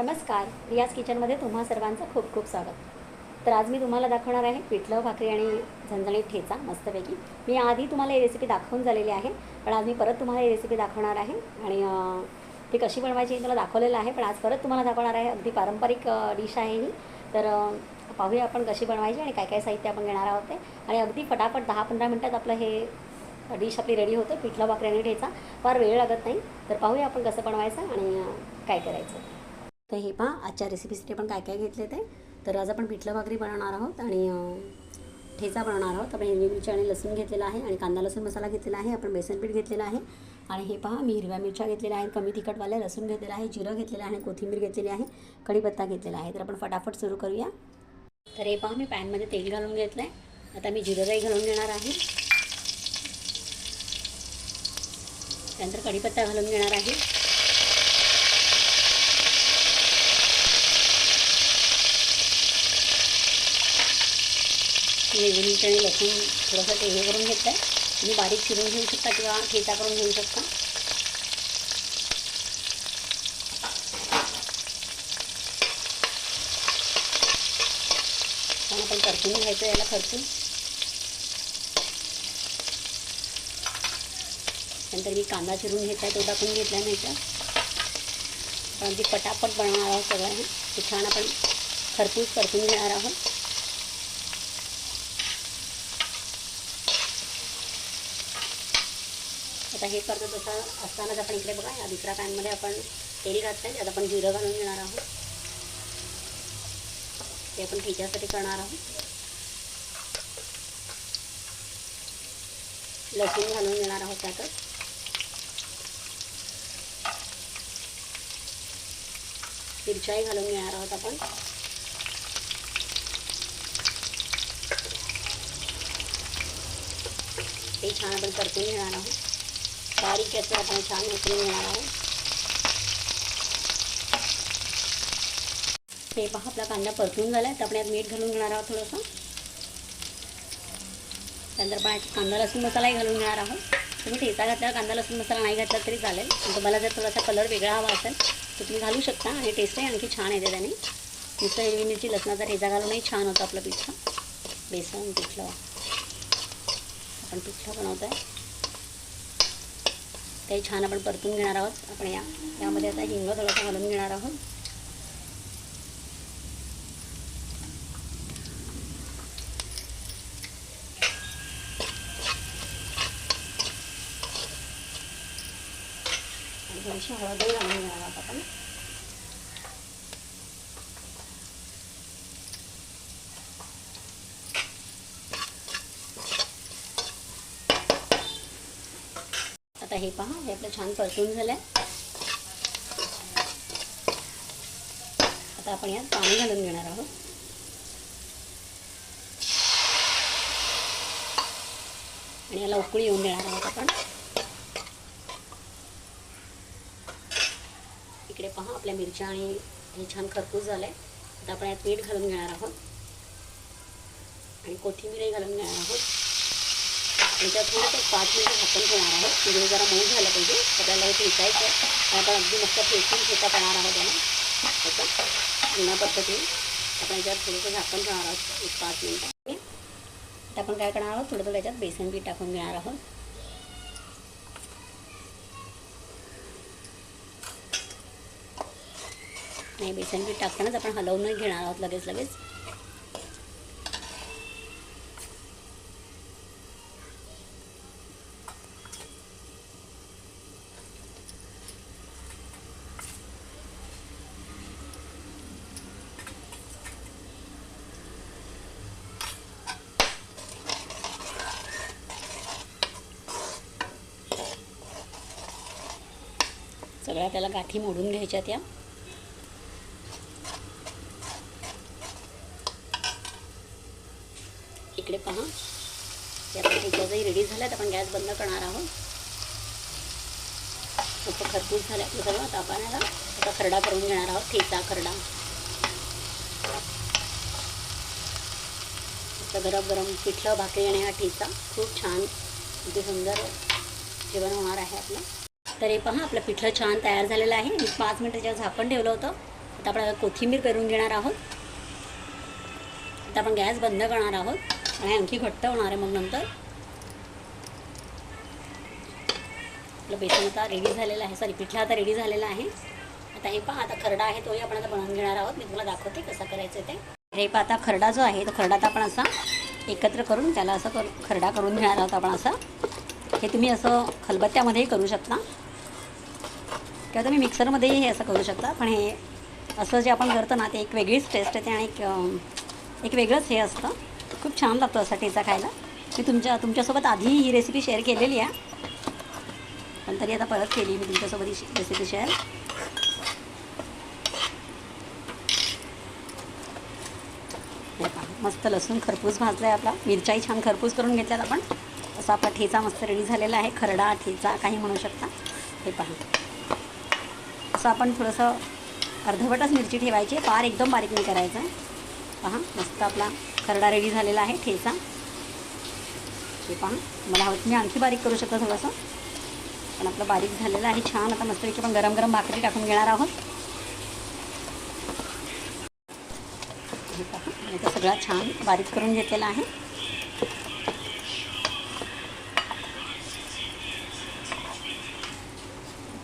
नमस्कार. रियाज किचनमध्ये तुम्हा सर्वांचं खूप खूप स्वागत. तर आज मी तुम्हाला दाखवणार आहे पिठलं भाकरी आणि झणझणीत ठेचा मस्तपैकी. मी आधी तुम्हाला ही रेसिपी दाखवून झालेली आहे पण आज मी परत तुम्हाला ही रेसिपी दाखवणार आहे आणि ती कशी बनवायची मला दाखवलेलं आहे पण आज परत तुम्हाला दाखवणार आहे. अगदी पारंपरिक डिश आहे ही. तर पाहूया आपण कशी बनवायची आणि काय काय साहित्य आपण घेणार आहोत ते. आणि अगदी फटाफट दहा पंधरा मिनटात आपलं हे डिश आपली रेडी होते पिठलं भाकरी आणि ठेचा. फार वेळ लागत नाही. तर पाहूया आपण कसं बनवायचं आणि काय करायचं. तर हे पहा आजच्या रेसिपीसाठी आपण काय काय घेतले ते. तर आज आपण पिठलं भाकरी बनवणार आहोत आणि ठेचा बनवणार आहोत. आपण हिरवी मिरची आणि लसूण घेतलेला आहे आणि कांदा लसूण मसाला घेतलेला आहे. आपण बेसन पीठ घेतलेलं आहे. आणि हे पहा मी हिरव्या मिरच्या घेतलेल्या आहेत. कमी तिखटवाल्या लसूण घेतलेला आहे जिरं घेतलेलं आहे कोथिंबीर घेतलेली आहे कढीपत्ता घेतलेला आहे. तर आपण फटाफट सुरू करूया. तर हे पहा मी पॅनमध्ये तेल घालून घेतलं आहे आता मी जिरं घालून घेणार आहे. त्यानंतर कढीपत्ता घालून घेणार आहे. वेगळी आणि लसूण थोडंसं ते हे करून घेतलं आहे तुम्ही बारीक चिरून घेऊ शकता किंवा ठेचा करून घेऊ शकता. पण आपण खर्चून घ्यायचं याला खर्चून. नंतर मी कांदा चिरून घेतला तो टाकून घेतला नाही का? पण अगदी पटापट बनवणार आहोत सगळं हे छान आपण खरपूस परतून घेणार आहोत. आता हे करतो तसं असतानाच आपण इकडे बघा या दुसऱ्या पॅनमध्ये आपण तेल घातलं आहे त्यात आपण जिरं घालून घेणार आहोत. ते आपण ठेच्यासाठी करणार आहोत. लसूण घालून घेणार आहोत त्यातच मिरच्याही घालून घेणार आहोत आपण. ते छान आपण परतून घेणार आहोत. बारीक याचं आपण छान उकळून घेणार आहोत. ते पहा आपला कांदा परतून झाला आहे तर आपण यात मीठ घालून घेणार आहोत थोडंसं. त्यानंतर आपण कांदा लसूण मसालाही घालून घेणार आहोत. तुम्ही ठेचा घातल्यावर कांदा लसूण मसाला नाही घातला तरी चालेल. पण तुम्हाला जर थोडासा कलर वेगळा हवा असेल तर तुम्ही घालू शकता आणि टेस्टही आणखी छान येते त्याने. नुसतं हिरवी मिरची लसणाचा ठेचा घालूनही छान होतं आपलं पिठलं बेसन पिठलं. आपण पिठलं बनवतो आहे ते छान आपण परतून घेणार आहोत. आपण या यामध्ये आता हिंग थोडंसं घालून घेणार आहोत. आणि थोडीशी हळदही घालून घेणार आहोत आपण. आता हे पहा हे आपलं छान परतून झालं आहे आता आपण यात पाणी घालून घेणार आहोत. आणि याला उकळी येऊन देणार आहोत आपण. इकडे पहा आपल्या मिरच्या आणि हे छान खरपूस झालं आहे आता आपण यात मीठ घालून घेणार आहोत. आणि कोथिंबीरही घालून घेणार आहोत. याच्यात त्यात तर पाच मिनिटं झाकण ठेवणार आहोत. म्हणजे जरा मऊ झालं पाहिजे. आपल्याला हे फेकायचं आहे. आपण अगदी मस्त फेकून फेका करणार आहोत त्याला त्याचं जुन्या पद्धतीने. आपण याच्यात थोडंसं झाकण ठेवणार आहोत. एक पाच मिनिटं. आपण काय करणार आहोत? थोडं थोडं याच्यात बेसन पीठ टाकून घेणार आहोत. नाही बेसन पीठ टाकतानाच आपण हलवून घेणार आहोत लगेच लगेच. सगळ्या त्याला गाठी मोडून घ्यायच्या त्या. इकडे पहा. त्या आपण रेडी झाल्यात आपण गॅस बंद करणार आहोत. खूप खरपूस झालं आपलं सगळं आता आपण याला आता खरडा करून घेणार आहोत ठेचा खरडा. आता गरम गरम पिठलं भाकरी आणि हा ठेचा खूप छान अगदी सुंदर जेवण होणार आहे आपलं. तर हे पहा आपलं पिठलं छान तयार झालेलं आहे. मी पाच मिनिटं झापण झाकण ठेवलं होतं. आता आपण कोथिंबीर करून घेणार आहोत. आता आपण गॅस बंद करणार आहोत. आणि आणखी घट्ट होणार आहे मग नंतर. आपलं बेसन आता रेडी झालेलं आहे. सॉरी पिठलं आता रेडी झालेलं आहे. आता हे पहा आता खरडा आहे तोही आपण आता बनवून घेणार आहोत. मी तुम्हाला दाखवते कसा करायचं ते. हे पहा आता खरडा जो आहे तो खरडा आता आपण असा एकत्र करून त्याला असं कर खरडा करून घेणार आहोत आपण असा. हे तुम्ही असं खलबत्त्यामध्येही करू शकता. किंवा तुम्ही मिक्सरमध्येही हे असं करू शकता. पण हे असं जे आपण करतो ना ते एक वेगळीच टेस्ट येते आणि एक एक वेगळंच हे असतं. खूप छान लागतो असा ठेचा खायला. मी तुमच्या तुमच्यासोबत आधी ही रेसिपी शेअर केलेली आहे. पण तरी आता परत केली मी तुमच्यासोबत ही रेसिपी शेअर हे पहा मस्त लसूण खरपूस भाजला आहे आपला. मिरच्याही छान खरपूस करून घेतल्यात आपण. असा आपला ठेचा मस्त रेडी झालेला आहे. खरडा ठेचा काही म्हणू शकता. हे पहा. असं आपण थोडंसं अर्धवटच मिरची ठेवायची फार एकदम बारीक नाही करायचं. पहा मस्त आपला खरडा रेडी झालेला आहे ठेचा. हे पहा मला हवं मी आणखी बारीक करू शकतो थोडंसं. पण आपलं बारीक झालेलं आहे छान. आता मस्तपैकी आपण गरम गरम भाकरी टाकून घेणार आहोत. हे पहा मी तर सगळा छान बारीक करून घेतलेला आहे.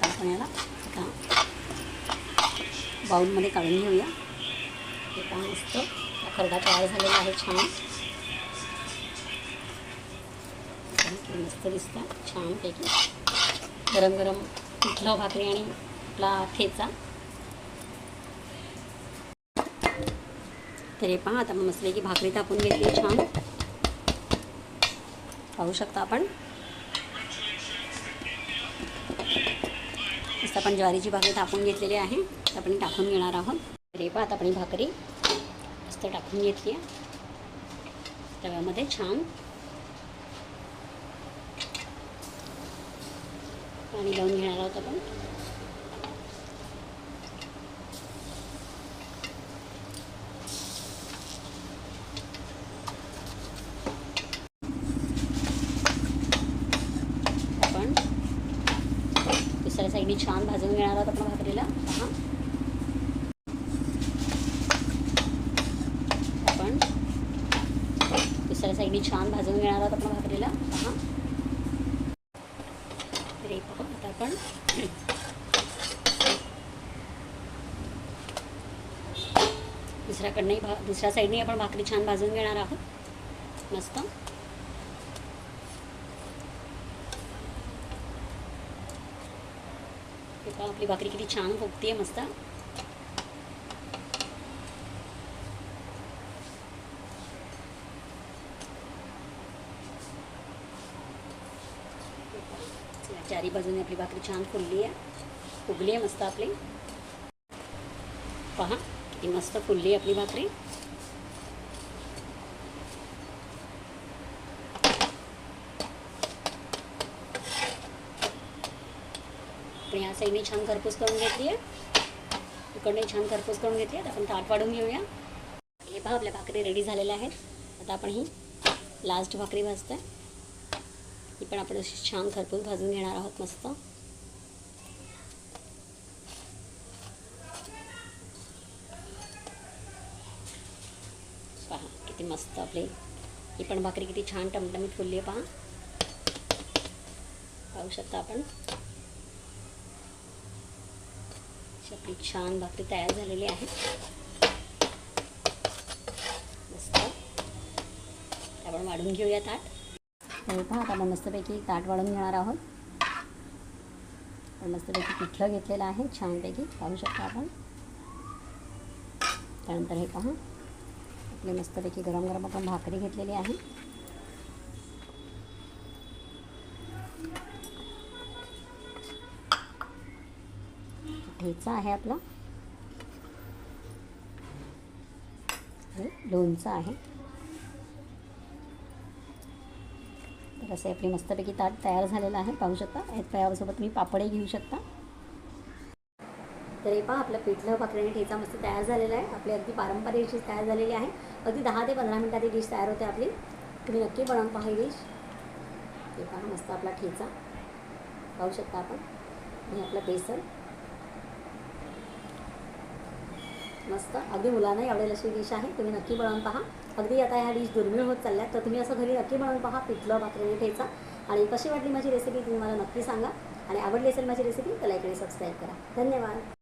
आपण याला बाऊलमध्ये काढून घेऊया. हे पहा मस्त. हा खरडा तयार झालेला आहे छान. मस्त दिसतं. छानपैकी गरम गरम पिठलं भाकरी आणि आपला ठेचा. तरी पहा आता मग मस्तपैकी भाकरी तापून घेतली छान. पाहू शकता आपण. मस्त आपण ज्वारीची भाकरी तापून घेतलेली आहे. आपण टाकून घेणार आहोत. रेपात आपण भाकरी मस्त टाकून घेतली आहे. तव्यामध्ये छान पाणी लावून घेणार आहोत आपण. दुसऱ्या साईडने छान भाजून घेणार आहोत आपण भाकरीला. पहा आपण दुसऱ्या छान भाजून घेणार आहोत आपण भाकरीला. पहा. तर हे आता आपण दुसऱ्याकडनंही भा दुसऱ्या साईडने आपण भाकरी छान भाजून घेणार आहोत. मस्त. आपली भाकरी किती छान फुगते मस्त. चारी बाजूने आपली भाकरी छान फुलली आहे. फुगली आहे मस्त आपली. पहा ही मस्त फुलली आहे आपली भाकरी. पण या साईडने छान खरपूस करून घेतली आहे. इकडने छान खरपूस करून घेतली आहे. आपण ताट वाढून घेऊया. हे पहा आपल्या भाकरी रेडी झालेल्या आहेत. आता आपण ही लास्ट भाकरी भाजतोय. ही पण आपण अशी छान खरपूस भाजून घेणार आहोत मस्त. पहा किती मस्त आपली. ही पण भाकरी किती छान टमटमीत फुलली आहे पहा. पाहू शकता आपण. आपली छान भाकरी तयार झालेली आहे. मस्त. आपण वाढून घेऊया ताट तर पहा आता आपण मस्तपैकी ताट वाढून घेणार आहोत. आपण मस्तपैकी पिठलं घेतलेलं आहे छानपैकी. पाहू शकता आपण. त्यानंतर हे पहा. आपली मस्तपैकी गरम गरम आपण भाकरी घेतलेली आहे. ठेचा आहे आपला. हे लोणचं आहे. तर असे आपली मस्तपैकी ताट तयार झालेलं आहे. पाहू शकता. यासोबत तुम्ही पापडही घेऊ शकता. तर हे पहा आपलं पिठलं भाकरी आणि ठेचा मस्त तयार झालेला आहे. आपली अगदी पारंपरिक डिश तयार झालेली आहे. अगदी दहा ते पंधरा मिनटात ही डिश तयार होते आपली. तुम्ही नक्की बनवून पहा ही डिश. हे पहा मस्त आपला ठेचा. पाहू शकता आपण. आणि आपलं बेसन. मस्त. अगदी मुलांनाही आवडेल अशी डिश आहे. तुम्ही नक्की बनवून पहा. अगदी आता ह्या डिश दुर्मिळ होत चालल्या तर तुम्ही असं घरी नक्की बनवून पहा पिठलं भाकरी ठेचा. आणि कशी वाटली माझी रेसिपी तुम्ही मला नक्की सांगा. आणि आवडली असेल माझी रेसिपी तर लाईक आणि सबस्क्राईब करा. धन्यवाद.